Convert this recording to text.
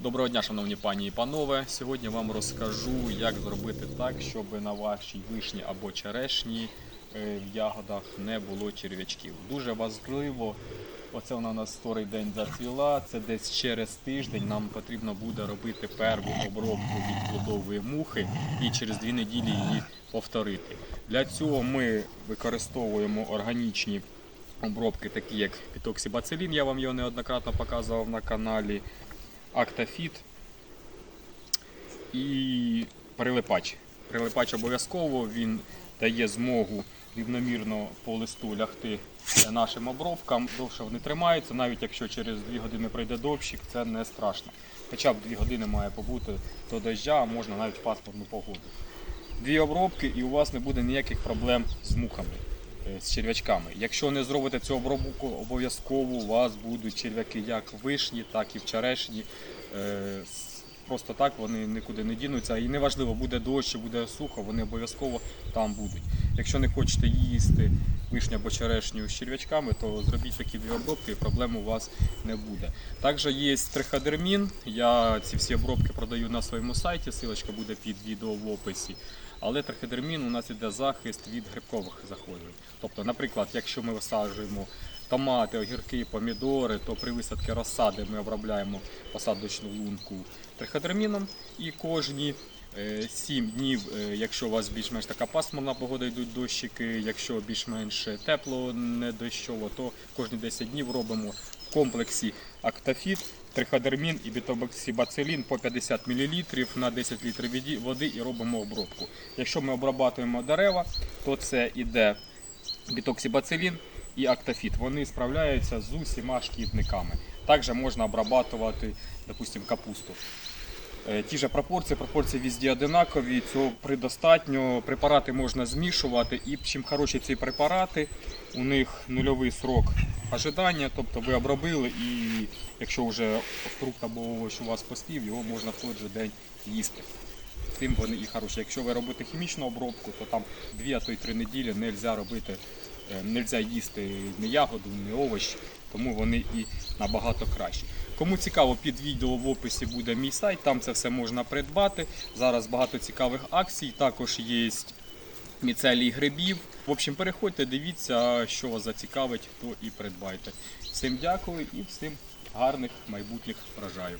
Доброго дня, шановні пані і панове. Сьогодні вам розкажу, як зробити так, щоб на вашій вишні або черешні е, в ягодах не було черв'ячків. Дуже важливо, оце вона у нас вторий день зацвіла. Це десь через тиждень нам потрібно буде робити перву обробку від плодової мухи і через дві неділі її повторити. Для цього ми використовуємо органічні обробки, такі як пітоксибацилін, я вам його неоднократно показував на каналі. Актафіт і прилипач. Прилипач обов'язково він дає змогу рівномірно по листу лягти нашим обробкам. Довше вони тримаються, навіть якщо через 2 години пройде дощик, це не страшно. Хоча б 2 години має побути до дождя, а можна навіть в пасмурну погоду. Дві обробки і у вас не буде ніяких проблем з мухами, з черв'ячками. Якщо не зробите цю обробку, обов'язково у вас будуть черв'яки як вишні, так і в черешні. Е, Просто так вони нікуди не дінуться. І неважливо, буде дощ буде сухо, вони обов'язково там будуть. Якщо не хочете їсти вишню або черешню з черв'ячками, то зробіть такі дві обробки і проблем у вас не буде. Також є триходермін. Я ці всі обробки продаю на своєму сайті, ссылочка буде під відео в описі. Але триходермін у нас іде захист від грибкових захворювань. Тобто, наприклад, якщо ми висаджуємо томати, огірки, помідори, то при висадці розсади ми обробляємо посадочну лунку триходерміном і кожні 7 днів, е, якщо у вас більш-менш така пасмурна погода, йдуть дощики, якщо більш-менш тепло, не дощово, то кожні 10 днів робимо в комплексі актафіт, триходермін і бітобоксибацилін по 50 мл на 10 літрів води і робимо обробку. Якщо ми обрабатуємо дерева, то це іде бітоксибацилін і актафіт. Вони справляються з усіма шкідниками. Також можна обрабатувати, допустим, капусту. Е, Ті ж пропорції, пропорції везде одинакові, цього предостатньо. Препарати можна змішувати, і чим хороші ці препарати, у них нульовий срок ожидання, тобто ви обробили, і якщо вже фрукт або овоч у вас поспів, його можна в той же день їсти. Тим вони і хороші. Якщо ви робите хімічну обробку, то там 2 а то й 3 неділі не можна робити, е, нельзя їсти ні ягоду, ні овощ, тому вони і набагато кращі. Кому цікаво, під відео в описі буде мій сайт, там це все можна придбати. Зараз багато цікавих акцій, також є міцелій грибів. В общем, переходьте, дивіться, що вас зацікавить, то і придбайте. Всім дякую і всім гарних майбутніх врожаїв.